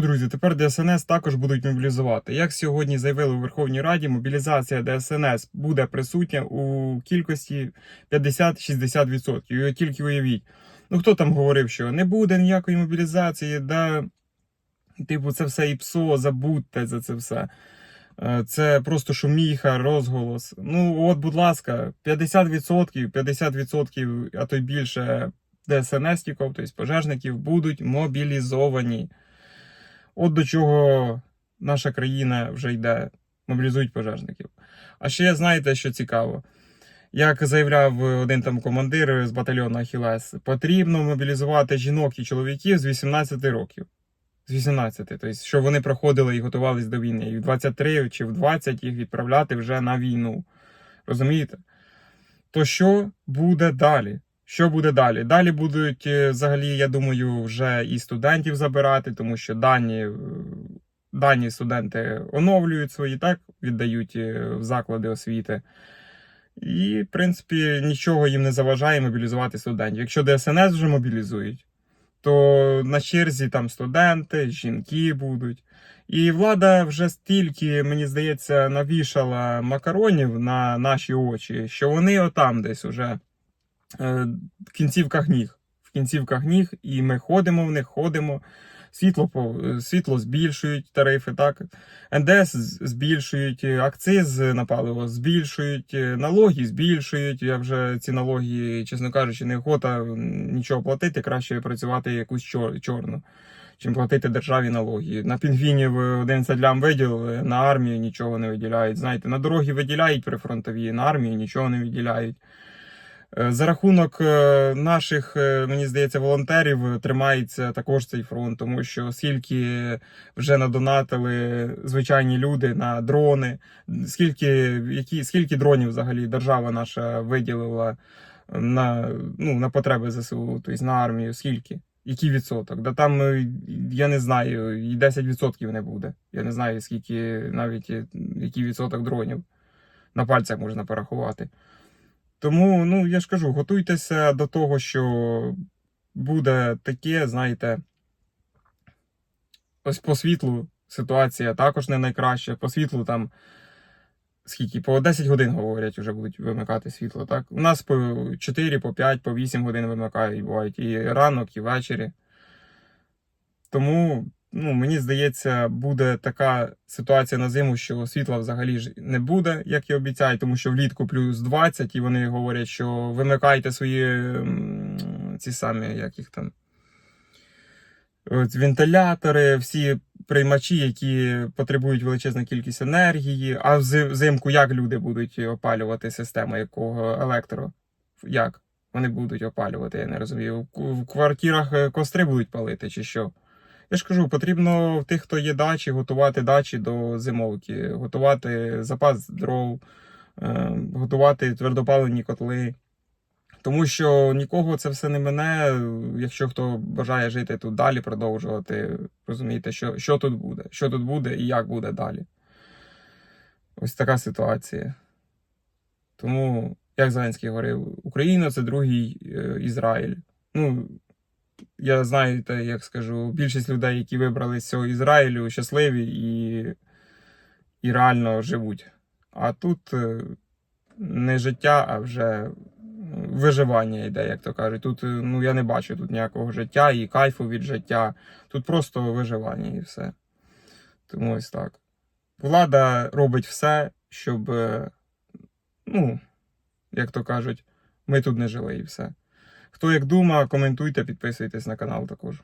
Друзі, тепер ДСНС також будуть мобілізувати. Як сьогодні заявили у Верховній Раді, мобілізація ДСНС буде присутня у кількості 50-60%. І тільки уявіть. Ну хто там говорив, що не буде ніякої мобілізації, да типу, це все ІПСО, забудьте за це все. Е, Це просто шуміха, розголос. Ну, от, будь ласка, 50%, 50%, а то й більше ДСНСників, тобто пожежників, будуть мобілізовані. От до чого наша країна вже йде, мобілізують пожежників. А ще знаєте, що цікаво? Як заявляв один там командир з батальйону Ахілес, потрібно мобілізувати жінок і чоловіків з 18 років. З 18, тобто, щоб вони проходили і готувалися до війни. І в 23 чи в 20 їх відправляти вже на війну. Розумієте? То що буде далі? Що буде далі? Далі будуть е, взагалі, я думаю, вже і студентів забирати, тому що дані, е, дані студенти оновлюють свої, так, віддають е, в заклади освіти. І, в принципі, нічого їм не заважає мобілізувати студентів. Якщо ДСНС вже мобілізують, то на черзі там студенти, жінки будуть. І влада вже стільки, мені здається, навішала макаронів на наші очі, що вони отам десь уже кінцівках ніг. В кінцівках ніг, і ми ходимо в них, ходимо. Світло світло збільшують тарифи, так НДС збільшують, акциз на паливо збільшують, налоги збільшують. Я вже ці налоги, чесно кажучи, не охота нічого платити, краще працювати якусь чор- чорну, чим платити державі налоги. На пінгвінів 11 лям виділили, на армію нічого не виділяють. Знаєте, на дороги виділяють прифронтові, на армію нічого не виділяють. Е, За рахунок е, наших, е, мені здається, волонтерів тримається також цей фронт, тому що скільки вже надонатили звичайні люди на дрони, скільки, які, скільки дронів взагалі держава наша виділила на, ну, на потреби ЗСУ, тобто на армію, скільки? Який відсоток? Да там, я не знаю, і 10% не буде. Я не знаю, скільки навіть який відсоток дронів на пальцях можна порахувати. Тому, ну, я ж кажу, готуйтеся до того, що буде таке, знаєте, ось по світлу ситуація також не найкраща. По світлу там скільки? По 10 годин говорять, вже будуть вимикати світло. Так? У нас по 4, по 5, по 8 годин вимикають, бувають і ранок, і ввечері. Тому, ну, мені здається, буде така ситуація на зиму, що світла взагалі ж не буде, як і обіцяють, тому що влітку плюс 20, і вони говорять, що вимикайте свої ці самі, як їх там. Вентилятори, всі приймачі, які потребують величезну кількість енергії. А взимку як люди будуть опалювати систему якого електро? Як вони будуть опалювати? Я не розумію. В квартирах е, костри будуть палити чи що? Я ж кажу, потрібно в тих, хто є дачі, готувати дачі до зимовки, готувати запас дров, е, готувати твердопалені котли. Тому що нікого це все не мене, якщо хто бажає жити тут далі, продовжувати, розумієте, що, що тут буде, що тут буде і як буде далі. Ось така ситуація. Тому, як Зеленський говорив, Україна це другий е, Ізраїль. Ну, я знаєте, як скажу, більшість людей, які вибрали з цього Ізраїлю, щасливі і, і реально живуть. А тут е, не життя, а вже виживання йде, як то кажуть. Тут е, ну, я не бачу тут ніякого життя і кайфу від життя. Тут просто виживання і все. Тому ось так. Влада робить все, щоб, е, ну, як то кажуть, ми тут не жили і все. Хто як думає, коментуйте, підписуйтесь на канал також.